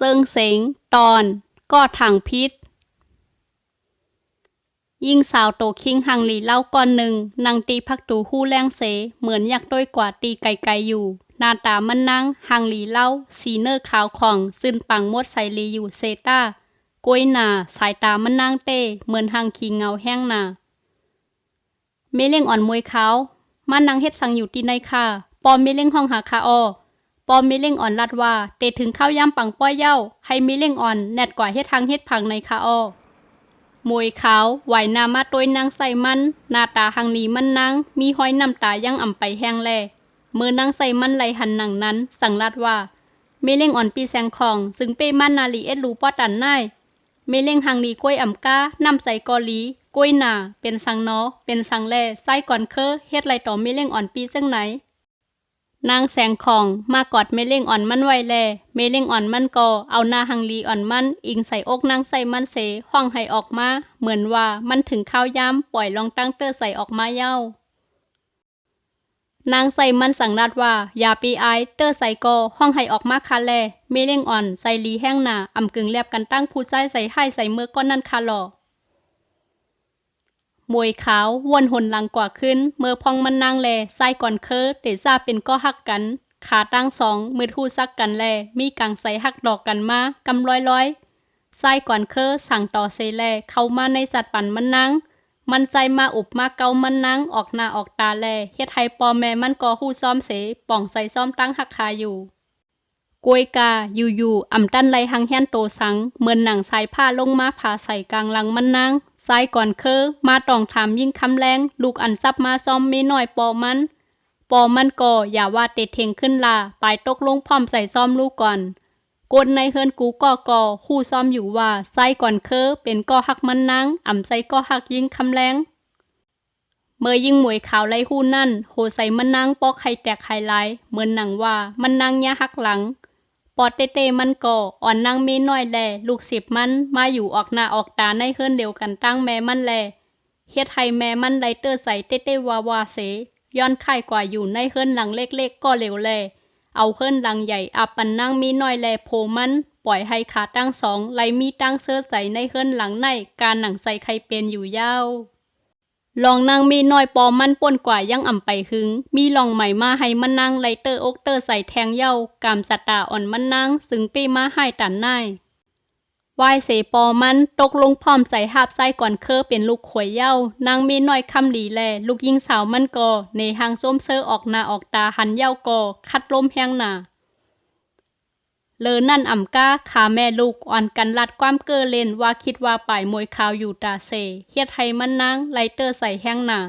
เซิงเสงตอนก็ถังพิษ ยิ่งสาวโตคิงหังหลีเล่าก่อนหนึ่งนางตีพักตูหู้แรงเส เหมือนอยากด้อยกว่าตีไกลๆอยู่หน้าตามันนั่งหังหลีเล่าสีเนอร์ขาวของซึนปังมดใส่ลีอยู่เซต้ากล้วยหนาสายตามันนั่งเต้เหมือนหังขีเงาแห้งหนาเมเล่งอ่อนมวยเขามันนางเฮ็ดสังอยู่ที่ในค่ะปอมเมเล่งห้องหาคาออ ปอมมีเล่งอ่อนลัดว่าเตถึงข้าวยำปังป้อยเย้าให้มีเล่งอ่อนแนดกว่าเฮ็ดทางเฮ็ดผังในคาออมวยขาวไหวนามาตัวยนางใส่มันหน้าตาหังนีมันนางมีห้อยน้ำตายังอ่ำไปแห้งแลมือนางใส่มันไหลหันหนังนั้น สั่งลัดว่าเมเล่งอ่อนปีแสงของ ซึ่งเป้มันนาลีเอ็ดรูป้อตันนายเมเล่งหังลีกล้วยอ่ำก้านำใส่กอลีกล้วยหนาเป็นสังนอเป็นสังแลไส้ก่อนเคอเฮ็ดไรต่อเมเล่งอ่อนปีจังไหน นางแสงของมากอดเมเล่งอ่อนมันไวแล เมเล่งอ่อนมันก็เอาหน้าหังลีอ่อนมัน อิงใส่อกนางใส่มันเสห้องให้ออกมา เหมือนว่ามันถึงข้าวยามปล่อยลองตั้งเตอร์ใส่ออกมาเย้านางใส่มันสั่งนัดว่า อย่าปีไอเตอร์ใส่ก็ห้องให้ออกมาคาแล เมเล่งอ่อน ใส่ลีแห้งหนาอ่ำกึ่งแลบกันตั้งผู้ใจใส่ให้ใส่เมื่อก้อนนั่นคาหลอ มวยขาววนหนหลังกว่าขึ้น เมื่อพองมันนางแลไส้ก่อนเคอเตซาเป็นก็หักกัน ขาตั้งสองมือทู่ซักกันแล มีกังใส่หักดอกกันมากำร้อยร้อยไส้ก่อนเคอสั่งต่อเซแลเข้ามาในสัตว์ปั่นมันนางมันใจมาอุบมาเกามันนางออกหน้าออกตาแลเฮ็ดให้ปอแม่มันก็หู้ซ้อมเส ป่องใส่ซ้อมตั้งหักคาอยู่ กวยกาอยู่ๆอ่ำตันไหลหังแฮนโตสัง เหมือนหนังสายผ้าลงมาผ่าใส่กลางหลังมันนาง ซ้ายก่อนเคอมาตองถามยิ่งคำแรงลูกอันซับมาซ้อมไม่น้อยปอมันปอมันก็ออย่าว่าเตะเทงขึ้นลาปลายตกลงพร้อมใส่ซ้อมลูกก่อนกดในเฮิรนกูก็ก่อคู่ซ้อมอยู่ว่าไส้ก่อนเคอเป็นก็หักมันนางอ่ำใส่ก็หักยิ่งคำแรงเมื่อยิ่งหมวยขาวไล่หู้นั่น โหใส่มันนางปอกไข่แตกไข่ลายเหมือนหนังว่ามันนางยะหักหลัง ปอดเตเตมันก่ออ่อนนางเมน้อยแล ลูกสิบมันมาอยู่ออกหน้าออกตาในเฮิรนเร็วกันตั้งแม่มันแลเฮ็ดให้แม่มันไลเตอร์ใส่เตเตวาวาเสย้อนไข่กว่าอยู่ในเฮิรนหลังเล็กๆก็เร็วแล เอาเฮิรนหลังใหญ่อับปันนั่งมีน้อยแลโพมัน ปล่อยให้ขาตั้งสองไลมีตั้งเสื้อใส่ในเฮิรนหลังในการหนังใส่ไข่เป็นอยู่ยาว ลองนางมีน้อยปอมันป่นกว่ายังอ่ำไปหึง มีลองใหม่มาให้มันนางไลเตอร์อกเตอร์ใส่แทงเย้ากามสตตาอ่อนมันนางซึ่งปีมาให้ตันนายวายเสปอมันตกลงพร้อมใส่หาบไส้ก่อนเคอเป็นลูกขวยเย้านางมีน้อยคำหลีแล ลูกยิงสาวมันก่อในหางส้มเซอออกหน้าออกตาหันเย้าก่อคัดลมแห้งหนา เลอนั่นอ่ำก้าขาแม่ลูกอ่อนกันลัดความเกอเล่นว่าคิดว่าป่ายมวยขาวอยู่ตาเซเฮ็ดให้มันนางไลเตอร์ใส่แห้งหนา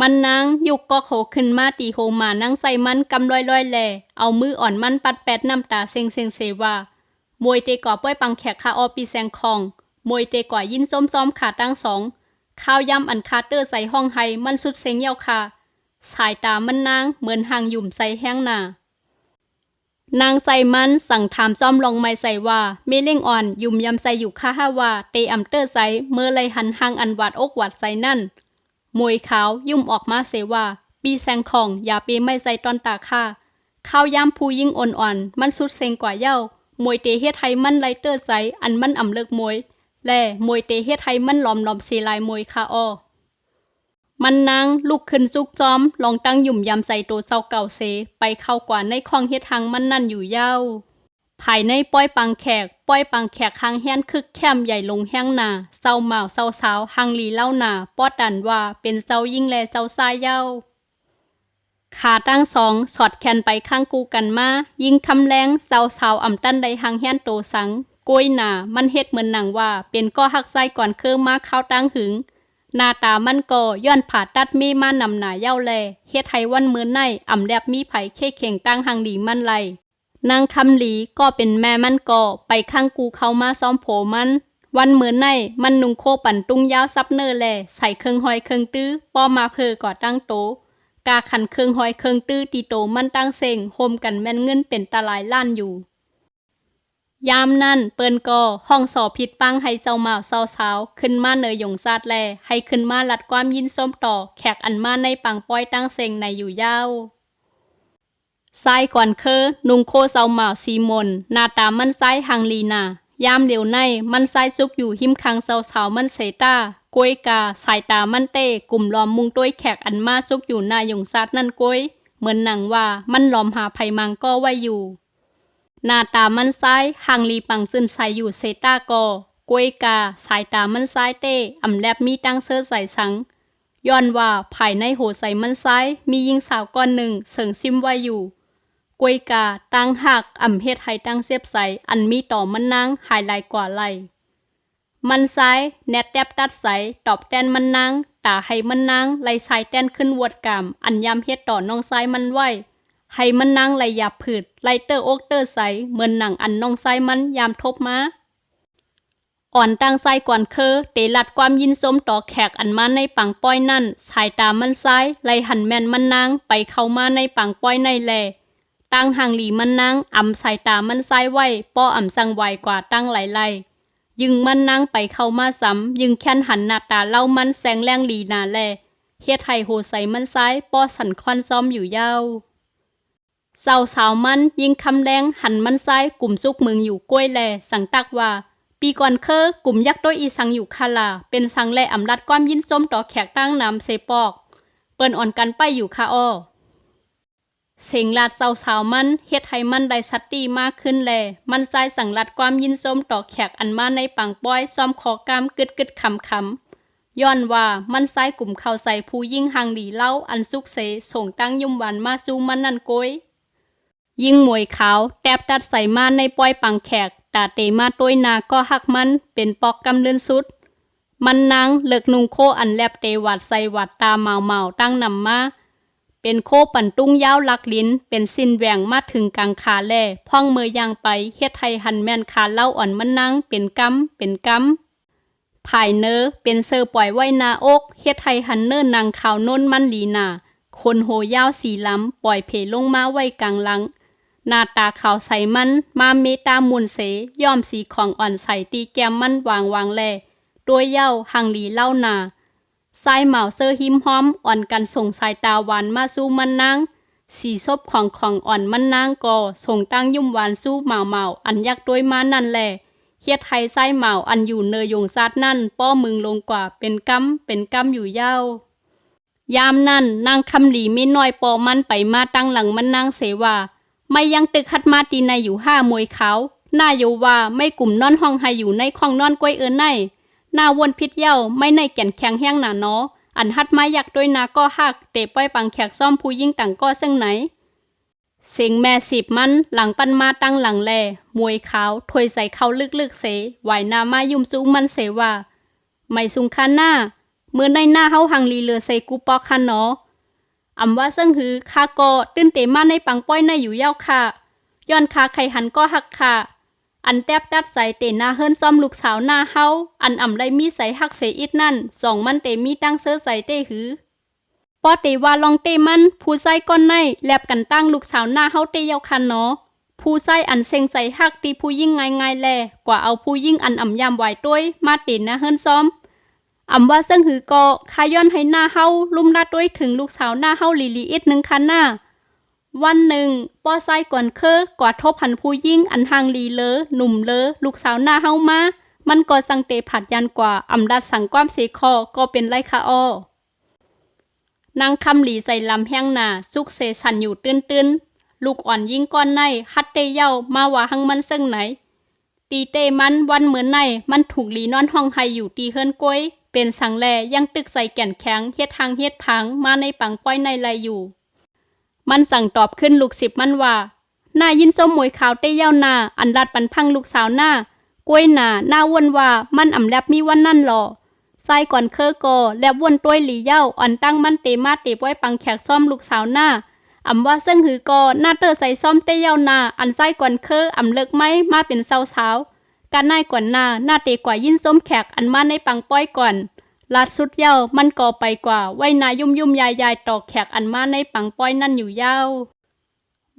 มันนางยุกก็โขขึ้นมาตีโฮมานั่งใส่มันกำลอยลอยแล เอามืออ่อนมันปัดแปดน้ำตาเซ็งเซ็งเซว่ามวยเตก่อป้อยปังแขกคาออปีแซงคองมวยเตก่อยินส้มซ้อมขาตั้งสองข้าวยำอันคาเตอร์ใส่ห้องไฮมันสุดเซ็งเยาค่ะสายตามันนางเหมือนหางยุ่มใส่แห้งหนา นางใส่มันสั่งถามจอมลองไม่ใส่ว่าเมเล่งอ่อน ยุ่มยำใส่อยู่ค่าห้าว่าเตอัมเตอร์ใส่เมื่อไรหันหางอันหวาดอกหวาดใส่นั่นมวยขาวยุ่มออกมาเสว่า ปีแซงของ อย่าเปไม่ใส่ตอนตาค่าข้าวยำผู้ยิ่งอ่อนๆมันสุดเซ็งกว่าเย้ามวยเตเฮ็ดให้มันไลเตอร์ใสอันมันอ่ำเลิกมวย และมวยเตเฮ็ดให้มันหลอมหลอมสีลายมวยคาอ้อ มันนางลุกขึ้นซุกจอม ลองตั้งหยุ่มยำใส่ตัวเศร้าเก่าเสไปเข้ากว่าในคลองเฮ็ดทางมันนั่นอยู่เย้า ภายในป้อยปังแขก ป้อยปังแขกหางแฮนคึกแคมใหญ่ลงแห้งหนาเศร้าเหมาเศร้าสาวหังลีเล่าหนาป้อดันว่าเป็นเศร้ายิ่งแลเศร้าซายเย้าขาตั้งสองสอดแขนไปข้างกูกันมา ยิงคำแรงเสาสาวอ่ำตั้นใดหางแฮนโตสังกล้วยหนามันเฮ็ดเหมือนหนังว่า เป็นก็หักไส้ก่อนเคอมาเข้าตั้งหึง หน้าตามันก็ย้อนผ่าตัดมีมานำหนาเย้าแลเฮ็ดให้วันมือในอ่ำแลบมีไผเค้เข่งตั้งหางดีมันไหลนางคำหลีก็เป็นแม่มันก็ไปข้างกูเขามาซ้อมโผมัน วันเหมือนในมันนุงโคปั่นตุ้งยาวซับเนอร์แลใส่เครื่องหอยเครื่องตื้อป้อมาเพอก่อตั้งโตกาขันเครื่องหอยเครื่องตื้อตีโตมันตั้งเซ็งโฮมกันแม่นเงินเป็นตาลายล้านอยู่ ยามนั่นเปิ้นก็ห้องสอบผิดปังให้เจ้าหมาวเศร้าสาวขึ้นมาเนยหยงซาดแล ให้ขึ้นมาลัดความยินส้มต่อ แขกอันมาในปังป้อยตั้งเซงในอยู่ยาวซ้ายก่อนเคอนุงโคเซาหมาสีมนหน้าตามันซ้ายหังลีนายามเดียวในมันซ้ายซุกอยู่หิมคังเซาเสามันเสตากวยกาสายตามันเต้กลุ่มล้อมมุงต้วยแขกอันมาซุกอยู่หน้ายงซาดนั่นกวยเหมือนหนังว่ามันล้อมหาภัยมังก็ไว้อยู่ หน้าตามันซ้ายหังลีปังซึนใสอยู่เซตากอกวยกา สายตามันซ้ายเต้อำแลบมีตั้งเสื้อใส่สังย้อนว่าภายในโหใส่มันซ้าย มียิงสาวก้อนหนึ่งเสิงซิมไว้อยู่กวยกาตั้งหักอ่ำเฮ็ดให้ตั้งเสียบใสอันมีต่อมันนางหายลายกว่าไหลมันซ้ายแนตแตบตัดใสตอบแตนมันนางตาให้มันนางไล่สายแตนขึ้นวดกามอันยามเฮ็ดต่อน้องซ้ายมันไว้ ให้มันนางไล่หยาบผืดไลเตอร์โอกเตอร์ใสเหมือนหนังอันน้องไซ้มันยามทบมาอ่อนตั้งไส้ก่อนเคอเตลัดความยินสมต่อแขกอันมาในปังป้อยนั่น สายตามันซ้ายไลหันแม่นมันนางไปเข้ามาในปังป้อยในแลตั้งห่างหลีมันนางอ่ำสายตามันซ้ายไว้ป้ออ่ำสังไวกว่าตั้งหลายไลยึงมันนางไปเข้ามาซ้ำยึงแค้นหันหน้าตาเล่ามันแสงแรงหลีนาแลเฮ็ดให้โหใส่มันซ้ายป้อสันควันซ้อมอยู่ยาว เศร้าสาวมันยิงคำแรงหันมันซ้ายกลุ่มซุกมึงอยู่กล้วยแล สังตักว่า ปีก่อนเคอกลุ่มยักษ์โดยอีสังอยู่คาลา เป็นสังและอำรัดความยินส้มต่อแขกตั้งนำเซปอก เปิ้นอ่อนกันไปอยู่คาอ้อเสียงลาดเศร้าสาวมันเฮ็ดให้มันไดสัตตีมากขึ้นแล มันใจสั่งลัดความยินส้มต่อแขกอันมาในปังป้อยซ้อมขอกามกึดกึดคำคำย้อนว่ามันซ้ายกลุ่มเข้าใส่ผู้ยิ่งหังดีเล่าอันสุกเสส่งตั้งยุ่มหวานมาสู้มันนั่นโกย ยิ่งมวยขาวแตบตัดใส่มาในป้อยปังแขกตาเตมาต้วยนาก็หักมันเป็นปอกกำเลือนสุด มันนางเลิกนุงโคอันแลบเตวัดใส่วัดตาเมาเมาตั้งนำมาเป็นโคปั่นตุ้งยาวลักลิ้น เป็นสินแหวงมาถึงกลางขาแล่พ่องมือยางไปเฮ็ดให้หันแม่นขาเล่าอ่อนมันนางเป็นกำเป็นกำภายเนอเป็นเซอร์ปล่อยไว้นาอกเฮ็ดให้หันเนอร์นางข่าวน้นมันลีนาคนโหยาวสีล้ำปล่อยเพลงมาไว้กลางหลัง น้าตาขาวใสมัน มาเมตามุนเสย่อมสีของอ่อนใสตีแก้มมันวางวางแลด้วเย้าหังหลีเล่านาสายเหมาเซอร์หิมหอมอ่อนกันส่งสายตาหวานมาสู้มันนางสีซบของของอ่อนมันนางก่อส่งตั้งยุ่มหวานสู้เหมาเหมาอันยักด้วยมานั่นแหละเฮ็ดไทยไส้เหมาอันอยู่เนยยงซาดนั่น ป้อมึงลงกว่าเป็นกำเป็นกำอยู่เย้ายามนั่นนางคำหลีไม่น้อยปอมันไปมาตั้งหลังมันนางเสว่า ไม่ยังตึกคัดมาตีในอยู่ห้ามวยเขาหน้าอยู่ว่าไม่กลุ่มนอนห้องให้อยู่ในห้องนอนกล้วยเอินในหน้าวนพิษเย้าไม่ในแก่นแข็งแห้งหนาเนาะอันฮัดมาอยากด้วยนาก็หักเตะป้อยปังแขกซ่อมผู้ยิ่งต่างก็ซึ่งไหน เสียงแม่สิบมันหลังปันมาตั้งหลังแลมวยขาวถวยใส่เขาลึกๆเสไหวนามายุ่มซุ้มันเสว่า ไม่สุงคันหน้าเมื่อในหน้าเฮาหังลีเรือใส่กูปอกคันเนาะ อำว่าซึ่งหือคาโกตื้นเตมาในปังป้อยในอยู่เย้าค่ะ ย้อนคาไข่หันก็หักค่ะ อันแตบตัดใส่เตหน้าเฮิรนซ่อมลูกสาวหน้าเฮาอันอ่ำไรมีใส่หักเสอิดนั่นสองมันเตมีตั้งเสื้อใส่เตหือป้อเตว่าลองเตมันผู้ใส่ก้อนในแลบกันตั้งลูกสาวหน้าเฮาเตเยาคันเนาะผู้ใส่อันเซ็งใส่หักตีผู้ยิ่งง่ายง่ายๆแลกว่าเอาผู้ยิ่งอันอ่ำยามไหวต้วยมาเตหน้าเฮิรนซ่อม อำว่าซึ่งหือก็คาย้อนให้หน้าเฮาลุ่มรัดด้วยถึงลูกสาวหน้าเฮาลีลีอิดหนึ่งคันหน้า วันหนึ่งป้อไส้ก่อนเคอกว่าทบพันผู้ยิ่งอันทางลีเลอหนุ่มเลอลูกสาวหน้าเฮามามันก็สังเตผัดยันกว่าอำดัดสังความเสคอก็เป็นไรคะอ้อนางคำหลีใส่ลำแห้งหนาสุกเสสันอยู่ตื้นตื้นๆลูกอ่อนยิ่งก้อนในฮัดเตเย้ามาว่าหังมันซึ่งไหน ตีเตมันวันเหมือนในมันถูกหลีนอนห้องไฮอยู่ตีเฮิรนกล้วย เป็นสังแลยังตึกใส่แก่นแข็งเฮ็ดทางเฮ็ดพังมาในปังป้อยในไรอยู่ มันสั่งตอบขึ้นลูกสิบมันว่าหน้ายินส้มมวยขาวเต้เย้าหน้าอันลัดปันพังลูกสาวหน้ากล้วยหนาหน้าวนว่ามันอ่ำแลบมีวันนั่นหรอใส่ก่อนเคอโกอแลบวนต้วยหลีเย้าอ่อนตั้งมันเตมาเตปไว้ปังแขกซ่อมลูกสาวหน้าอ่ำว่าซึ่งหือก็หน้าเตอใส่ซ่อมเต้เย้าหน้าอันใส่ก่อนเคออ่ำเลิกไหมมาเป็นสาวสาว การนายก่อนหน้าหน้าเตกว่ายินส้มแขกอันมาในปังป้อยก่อนลาดสุดเย้ามันก่อไปกว่าไว้นายุ่มยุ่มยายยายตอกแขกอันมาในปังป้อยนั่นอยู่เย้า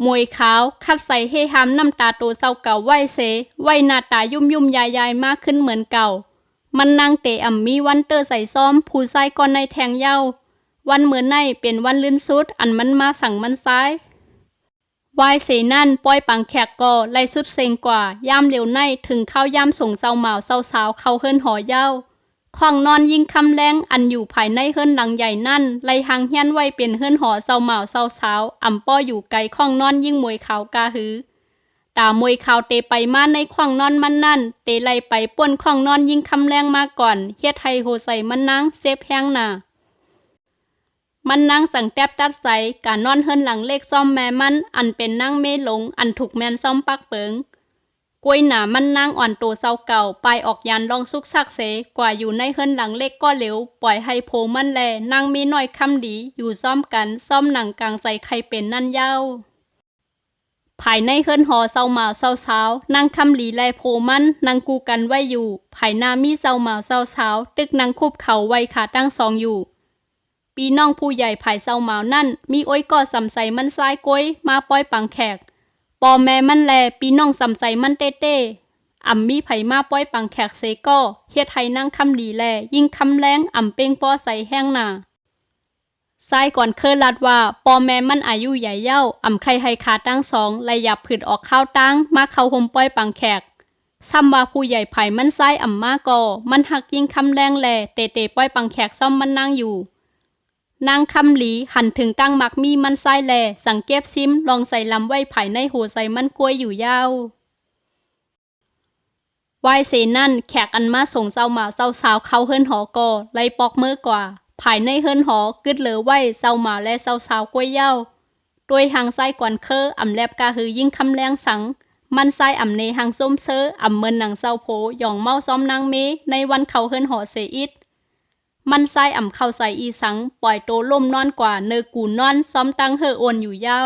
มวยขาวคัดใส่เฮฮามน้ำตาโตเศร้าเก่าไหวเสไหวหน้าตายุ่มยุ่มยายยายมากขึ้นเหมือนเก่า มันนางเตอ่ำมีวันเตอร์ใส่ซ้อม ผู้ใส่ก่อนในแทงเย้าวันเหมือนในเป็นวันลื่นสุด อันมันมาสั่งมันซ้าย วายเสนั่นป้อยปังแขกก่อไล่สุดเซงกว่า ย่ามเร็วในถึงเข้าย่ามส่งเศร้าเหมาเศร้าสาวเข้าเฮิรนหอเย้าของนอนยิ่งคำแรงอันอยู่ภายในเฮิรนหลังใหญ่นั่นไล่หางเฮียนไว้เป็นเฮิรนหอเศร้าเหมาเศร้าสาวอ่ำป้ออยู่ไกลข้องนอนยิ่งมวยขาวกาหือตามวยขาวเตไปมาในขวางนอนมันนั่น เตไล่ไปป่วนขวางนอนยิ่งคำแรงมาก่อนเฮ็ดให้โหใส่มันนางเซฟแห้งหนา มันนางสั่งแทบตัดใสการนอนเฮิรนหลังเลขซ่อมแม่มัน อันเป็นนางเมหลง อันถูกแมนซ่อมปักเปิงกล้วยหนามันนางอ่อนโตเศร้าเก่าปลายออกยานลองซุกซักเสกว่าอยู่ในเฮิรนหลังเล็กก็เหลวปล่อยให้โพมันแลนางมีน้อยคำดี อยู่ซ่อมกันซ่อมหนังกลางใส่ใครเป็นนั่นเย้าภายในเฮิรนหอเศร้าหมาเศร้าสาวนางคำหลีแลโพมันนางกูกันไว้อยู่ ภายหน้ามีเศร้าหมาเศร้าสาว ตึกนางคุบเขาไว้ขาตั้งสองอยู่ ปีน้องผู้ใหญ่ภายเศร้าหมานั่น มีโอ้ยก็สำใสมันซ้ายก้อยมาป้อยปังแขก ปอแม่มันแล ปีน้องสำใสมันเต้เต้อ่ำมีไผมาป้อยปังแขกเซก็เฮ็ดให้นางคำหลีแล ยิ่งคำแรงอ่ำเป้งป้อใสแห้งหนาทรายก่อนเคยลัดว่า ปอแม่มันอายุใหญ่เย้าอ่ำไข่ให้ขาตั้งสองไลหยับผืดออกข้าวตั้ง มาเข้าห่มป้อยปังแขกซ้ำว่าผู้ใหญ่ไผ่มันซ้ายอ่ำมาก่อมันหักยิ่งคำแรงแล เตเตป้อยปังแขกซ่อมมันนั่งอยู่ นางคำหลีหันถึงตั้งมักมีมันซ้แล สังเก็บซิมลองใส่ลำไว้ไผ่ในหัวใส่มันกล้วยอยู่ยาววายเสนั่นแขกอันมาส่งเศร้าหมาเศร้าสาวเขาเฮิรนหอกอไลปอกเมือกว่าภายในเฮิรนหอกึดเหลือไว้เศร้าหมาและเศร้าสาวกล้วยเย้าด้วยหางไส้กวนเคออ่ำแลบกาหือยิ่งคำแรงสัง มันไส้อ่ำในหางส้มเซออ่ำเมินหนังเศร้าโผหย่องเมาซ้อมนางเมในวันเขาเฮิรนหอเสอิด มันไส้อ่ำเข้าใส่อีสัง ปล่อยโตล่มนอนกว่า เนอกูนอน ซ้อมตั้งเฮอโอนอยู่เย้า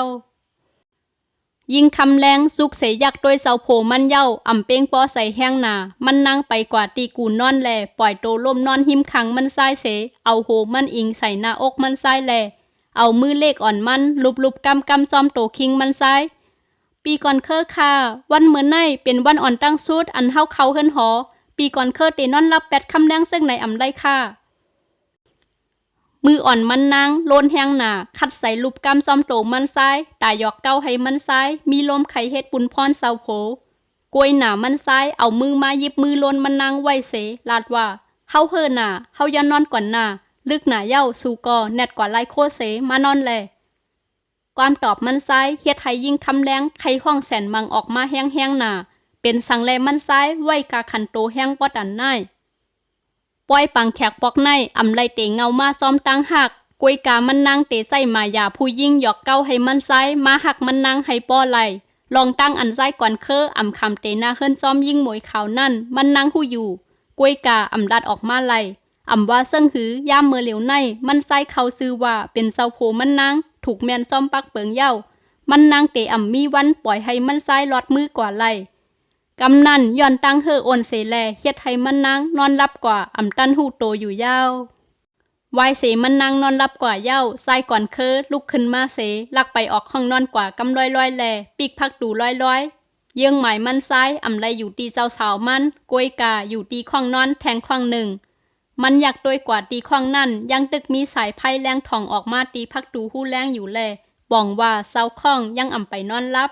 ยิงคำแรงสุกเสยักด้วยเสาโผมันเย้าอ่ำเป้งปอใส่แห้งหนา มันนั่งไปกว่าตีกูนอนแล ปล่อยโตล่มนอนหิมขังมันไส้เส เอาโหมันอิงใส่หน้าอกมันไส้แล เอามือเลขอ่อนมันลุบลุบกำกำซ้อมโตคิงมันไส้ปีก่อนเคอค่ะ วันเหมือนในเป็นวันอ่อนตั้งสุดอันเฮาเขาเฮินหอ ปีก่อนเคอเตนอนรับแปดคำแรงซึ่งในอ่ำได้ค่ะ มืออ่อนมันนางโลนแห้งหนาคัดใส่ลูบกำซ้อมโตมันซ้ายตายอกเก้าให้มันซ้าย มีลมไข่เฮ็ดปุนพรเสาโผกวยหนามันซ้ายเอามือมายิบมือโลนมันนางไว้เส ลาดว่าเฮาเฮอหนาเฮาย่านอนก่อนหนาลึกหนาเย้าสู่กอแนดกว่าไลโคเสมานอนแลความตอบมันซ้ายเฮ็ดให้ยิ่งคำแรงไข่ห้องแสนมังออกมาแห้งแห้งหนาเป็นสังแลมันซ้ายไว้กาขันโตแห้งปอดันน่าย ป้อยปังแขกปอกในอำไลเตเงามาซ้อมตั้งหักกวยกามันนางเตใส่มายาผู้ยิ่งหยอกเก้าให้มันซ้ายมาหักมันนางให้ป้อไหลลองตั้งอันซ้ายก่อนเคออำคำเตนาเฮิรนซ้อมยิ่งหมวยขาวนั่นมันนางหู้อยู่กวยกาอำดัดออกมาไหลอำว่าเซิงหือย่ามเมื่อเหลียวในมันซ้ายเขาซื้อว่าเป็นเสาโผมันนางถูกแมนซ้อมปักเปิงเย้ามันนางเตอำมีวันปล่อยให้มันซ้ายลอดมือกว่าไหล กำนันย้อนตั้งเฮอโอนเสแลเฮ็ดให้มันนางนอนรับกว่าอำตันหูโตอยู่ยาววายเสมันนางนอนรับกว่าเย้าใส่ก่อนเคอลุกขึ้นมาเสลักไปออกห้องนอนกว่ากำลอยลอยแลปีกพักดูลอยลอยเยื่องหมายมันซ้ายอำไลอยู่ตีเจ้าสาวมันกลวยกาอยู่ตีข้องนอนแทงข้องหนึ่ง มันอยากโดยกว่าตีข้องนั่นยังตึกมีสายไพ่แรงทองออกมาตีพักดูหู้แรงอยู่แลบ่องว่าเศร้าข้องยังอ่ำไปนอนรับ